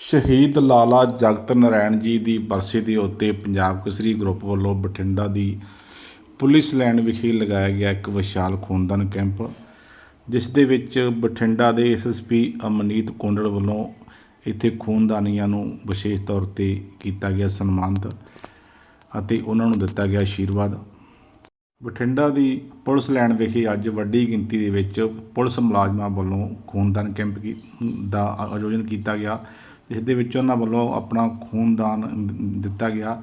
ਸ਼ਹੀਦ ਲਾਲਾ ਜਗਤ ਨਾਰਾਇਣ ਜੀ ਦੀ ਬਰਸੀ ਦੇ ਉੱਤੇ ਪੰਜਾਬ ਕੇਸਰੀ ਗਰੁੱਪ ਵੱਲੋਂ ਬਠਿੰਡਾ ਦੀ ਪੁਲਿਸ ਲਾਈਨ ਵਿਖੇ ਲਗਾਇਆ ਗਿਆ ਇੱਕ ਵਿਸ਼ਾਲ ਖੂਨਦਾਨ ਕੈਂਪ, ਜਿਸ ਦੇ ਵਿੱਚ ਬਠਿੰਡਾ ਦੇ ਐਸਐਸਪੀ ਅਮਨੀਤ ਕੋਂਡਲ ਵੱਲੋਂ ਇੱਥੇ ਖੂਨਦਾਨੀਆਂ ਨੂੰ ਵਿਸ਼ੇਸ਼ ਤੌਰ ਤੇ ਕੀਤਾ ਗਿਆ ਸਨਮਾਨਿਤ ਅਤੇ ਉਹਨਾਂ ਨੂੰ ਦਿੱਤਾ ਗਿਆ ਆਸ਼ੀਰਵਾਦ ਬਠਿੰਡਾ ਦੀ ਪੁਲਿਸ ਲਾਈਨ ਵਿਖੇ ਅੱਜ ਵੱਡੀ ਗਿਣਤੀ ਦੇ ਵਿੱਚ ਪੁਲਿਸ ਮੁਲਾਜ਼ਮਾਂ ਵੱਲੋਂ ਖੂਨਦਾਨ ਕੈਂਪ ਦਾ ਆਯੋਜਨ ਕੀਤਾ ਗਿਆ। ਜਿਸ ਦੇ ਵਿੱਚ ਉਹਨਾਂ ਵੱਲੋਂ ਆਪਣਾ ਖੂਨਦਾਨ ਦਿੱਤਾ ਗਿਆ।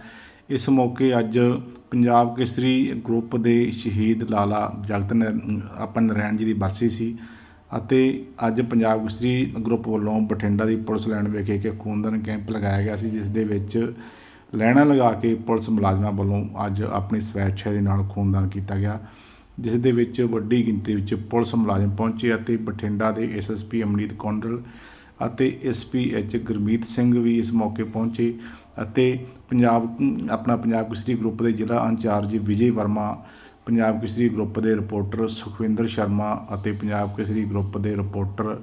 ਇਸ ਮੌਕੇ ਅੱਜ ਪੰਜਾਬ ਕੇਸਰੀ ਗਰੁੱਪ ਦੇ ਸ਼ਹੀਦ ਲਾਲਾ ਜਗਤ ਨ- ਆਪਨ ਨਾਰਾਇਣ ਜੀ ਦੀ ਬਰਸੀ ਸੀ ਅਤੇ ਅੱਜ ਪੰਜਾਬ ਕੇਸਰੀ ਗਰੁੱਪ ਵੱਲੋਂ ਬਠਿੰਡਾ ਦੀ ਪੁਲਿਸ ਲਾਈਨ ਵਿਖੇ ਇੱਕ ਖੂਨਦਾਨ ਕੈਂਪ ਲਗਾਇਆ ਗਿਆ ਸੀ, ਜਿਸ ਦੇ ਵਿੱਚ ਲਾਈਨਾਂ ਲਗਾ ਕੇ ਪੁਲਿਸ ਮੁਲਾਜ਼ਮਾਂ ਵੱਲੋਂ ਅੱਜ ਆਪਣੀ ਸਵੈच्छਾ ਦੇ ਨਾਲ ਖੂਨਦਾਨ ਕੀਤਾ ਗਿਆ, ਜਿਸ ਦੇ ਵਿੱਚ ਵੱਡੀ ਗਿਣਤੀ ਵਿੱਚ ਪੁਲਿਸ ਮੁਲਾਜ਼ਮ ਪਹੁੰਚੇ ਅਤੇ ਬਠਿੰਡਾ ਦੇ ਐਸਐਸਪੀ ਅਮਨੀਤ ਕੌਂਡਲ ਅਤੇ ਐਸਪੀ ਐਚ ਗੁਰਮੀਤ ਸਿੰਘ ਵੀ ਇਸ ਮੌਕੇ ਪਹੁੰਚੇ ਅਤੇ ਪੰਜਾਬ, ਆਪਣਾ ਪੰਜਾਬ ਕੇਸਰੀ ਗਰੁੱਪ ਦੇ ਜ਼ਿਲ੍ਹਾ ਇੰਚਾਰਜ ਵਿਜੇ ਵਰਮਾ, ਪੰਜਾਬ ਕੇਸਰੀ ਗਰੁੱਪ ਦੇ ਰਿਪੋਰਟਰ ਸੁਖਵਿੰਦਰ ਸ਼ਰਮਾ ਅਤੇ ਪੰਜਾਬ ਕੇਸਰੀ ਗਰੁੱਪ ਦੇ ਰਿਪੋਰਟਰ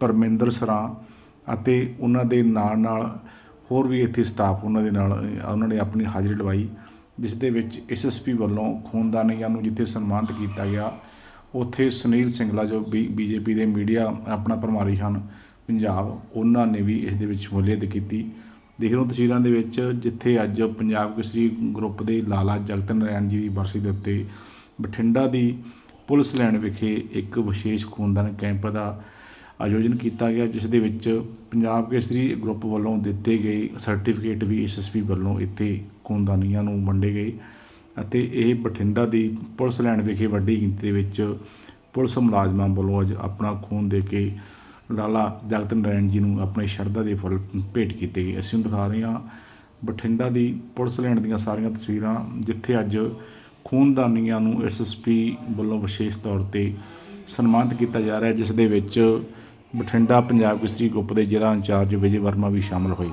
ਪਰਮਿੰਦਰ ਸਰਾਂ ਅਤੇ ਉਹਨਾਂ ਦੇ ਨਾਲ ਨਾਲ ਹੋਰ ਵੀ ਇੱਥੇ ਸਟਾਫ ਉਹਨਾਂ ਦੇ ਨਾਲ, ਉਹਨਾਂ ਨੇ ਆਪਣੀ ਹਾਜ਼ਰੀ ਲਵਾਈ, ਜਿਸ ਦੇ ਵਿੱਚ ਐਸਐਸਪੀ ਵੱਲੋਂ ਖੂਨਦਾਨੀਆਂ ਨੂੰ ਜਿੱਥੇ ਸਨਮਾਨਿਤ ਕੀਤਾ ਗਿਆ, ਉੱਥੇ ਸੁਨੀਲ ਸਿੰਗਲਾ ਜੋ ਬੀਜੇਪੀ ਦੇ ਮੀਡੀਆ ਆਪਣਾ ਪ੍ਰਮਾਰੀ ਹਨ ਪੰਜਾਬ, ਉਹਨਾਂ ਨੇ ਵੀ ਇਸ ਦੇ ਵਿੱਚ ਸ਼ਮੂਲੀਅਤ ਕੀਤੀ। ਦੇਖ ਲਓ ਤਸਵੀਰਾਂ ਦੇ ਵਿੱਚ ਜਿੱਥੇ ਅੱਜ ਪੰਜਾਬ ਕੇਸਰੀ ਗਰੁੱਪ ਦੇ ਲਾਲਾ ਜਗਤ ਨਾਰਾਇਣ ਜੀ ਦੀ ਬਰਸੀ ਦੇ ਉੱਤੇ ਬਠਿੰਡਾ ਦੀ ਪੁਲਿਸ ਲੈਣ ਵਿਖੇ ਇੱਕ ਵਿਸ਼ੇਸ਼ ਖੂਨਦਾਨ ਕੈਂਪ ਦਾ ਆਯੋਜਨ ਕੀਤਾ ਗਿਆ, ਜਿਸ ਦੇ ਵਿੱਚ ਪੰਜਾਬ ਕੇਸਰੀ ਗਰੁੱਪ ਵੱਲੋਂ ਦਿੱਤੇ ਗਏ ਸਰਟੀਫਿਕੇਟ ਵੀ ਐਸਐਸਪੀ ਵੱਲੋਂ ਇੱਥੇ ਖੂਨਦਾਨੀਆਂ ਨੂੰ ਵੰਡੇ ਗਏ ਅਤੇ ਇਹ ਬਠਿੰਡਾ ਦੀ ਪੁਲਿਸ ਲੈਣ ਵਿਖੇ ਵੱਡੀ ਗਿਣਤੀ ਦੇ ਵਿੱਚ ਪੁਲਿਸ ਮੁਲਾਜ਼ਮਾਂ ਵੱਲੋਂ ਅੱਜ ਆਪਣਾ ਖੂਨ ਦੇ ਕੇ ਲਾਲਾ ਜਗਤ ਨਾਰਾਇਣ ਜੀ ਨੂੰ ਆਪਣੇ ਸ਼ਰਧਾ ਦੇ ਫੁੱਲ ਭੇਟ ਕੀਤੇ ਗਏ। ਅਸੀਂ ਦਿਖਾ ਰਹੇ ਹਾਂ ਬਠਿੰਡਾ ਦੀ ਪੁਲਿਸ ਲਾਈਨ ਦੀਆਂ ਸਾਰੀਆਂ ਤਸਵੀਰਾਂ, ਜਿੱਥੇ ਅੱਜ ਖੂਨਦਾਨੀਆਂ ਨੂੰ ਐਸਐਸਪੀ ਵੱਲੋਂ ਵਿਸ਼ੇਸ਼ ਤੌਰ ਤੇ ਸਨਮਾਨਿਤ ਕੀਤਾ ਜਾ ਰਿਹਾ ਹੈ, ਜਿਸ ਦੇ ਵਿੱਚ ਬਠਿੰਡਾ ਪੰਜਾਬ ਕੇਸਰੀ ਗਰੁੱਪ ਦੇ ਜ਼ਿਲ੍ਹਾ ਇੰਚਾਰਜ ਵਿਜੇ ਵਰਮਾ ਵੀ ਸ਼ਾਮਲ ਹੋਏ।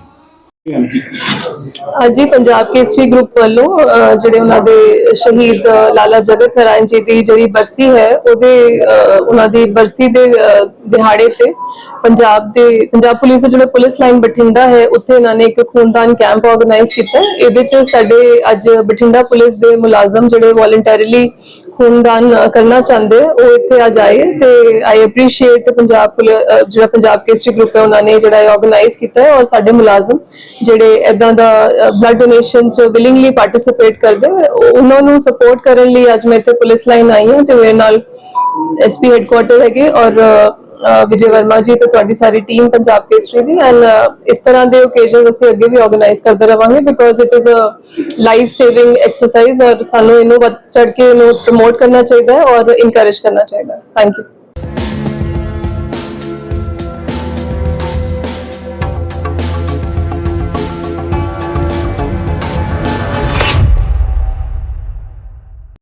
ਅੱਜ ਪੰਜਾਬ ਕੇਸਰੀ ਗਰੁੱਪ ਵੱਲੋਂ ਜਿਹੜੇ ਉਹਨਾਂ ਦੇ ਸ਼ਹੀਦ ਲਾਲਾ ਜਗਤ ਨਾਰਾਇਣ ਜੀ ਦੀ ਜਿਹੜੀ ਬਰਸੀ ਹੈ ਉਹਦੇ ਅਹ, ਉਹਨਾਂ ਦੀ ਬਰਸੀ ਦੇ ਅਹ, ਦਿਹਾੜੇ ਤੇ ਪੰਜਾਬ ਦੇ ਪੰਜਾਬ ਪੁਲਿਸ ਦੇ ਜਿਹੜੇ ਪੁਲਿਸ ਲਾਈਨ ਬਠਿੰਡਾ ਹੈ ਉੱਥੇ ਇਹਨਾਂ ਨੇ ਇੱਕ ਖੂਨਦਾਨ ਕੈਂਪ ਆਰਗੇਨਾਈਜ਼ ਕੀਤਾ। ਇਹਦੇ ਚ ਸਾਡੇ ਅੱਜ ਬਠਿੰਡਾ ਪੁਲਿਸ ਦੇ ਮੁਲਾਜ਼ਮ ਜਿਹੜੇ ਵੋਲੰਟਰੀਲੀ ਖੂਨਦਾਨ ਕਰਨਾ ਚਾਹੁੰਦੇ, ਉਹ ਇੱਥੇ ਅੱਜ ਆਏ ਤੇ ਆਈ ਐਪਰੀਸ਼ੀਏਟ ਪੰਜਾਬ ਪੁਲ- ਜਿਹੜਾ ਪੰਜਾਬ ਕੇਸਰੀ ਗਰੁੱਪ ਹੈ, ਉਹਨਾਂ ਨੇ ਜਿਹੜਾ ਆਰਗੇਨਾਈਜ਼ ਕੀਤਾ ਹੈ ਔਰ ਸਾਡੇ ਮੁਲਾਜ਼ਮ ਜਿਹੜੇ ਇਦਾਂ ਦਾ ਬਲੱਡ ਡੋਨੇਸ਼ਨ ਚ ਵਿਲਿੰਗਲੀ ਪਾਰਟਿਸਿਪੇਟ ਕਰਦੇ ਉਹਨਾਂ ਨੂੰ ਸਪੋਰਟ ਕਰਨ ਲਈ ਅੱਜ ਮੈਂ ਇੱਥੇ ਪੁਲਿਸ ਲਾਈਨ ਆਈ ਹਾਂ ਤੇ ਮੇਰੇ ਨਾਲ ਐਸਪੀ ਹੈੱਡਕੁਆਰਟਰ ਹੈਗੇ ਔਰ ਵਿਜੇ ਵਰਮਾ ਜੀ ਤੇ ਤੁਹਾਡੀ ਸਾਰੀ ਟੀਮ ਪੰਜਾਬ ਕੇਸਰੀ ਦੀ ਐਂਡ ਇਸ ਤਰ੍ਹਾਂ ਦੇ ਓਕੇਜ਼ਨਸ ਅਸੀਂ ਅੱਗੇ ਵੀ ਆਰਗੇਨਾਈਜ਼ ਕਰਦੇ ਰਵਾਂਗੇ because it is a life saving exercise ਔਰ ਸਾਨੂੰ ਇਹਨੂੰ ਵੱਧ ਚੜ ਕੇ ਇਹਨੂੰ ਪ੍ਰਮੋਟ ਕਰਨਾ ਚਾਹੀਦਾ ਹੈ ਔਰ ਇਨਕਰੇਜ ਕਰਨਾ ਚਾਹੀਦਾ ਹੈ। Thank you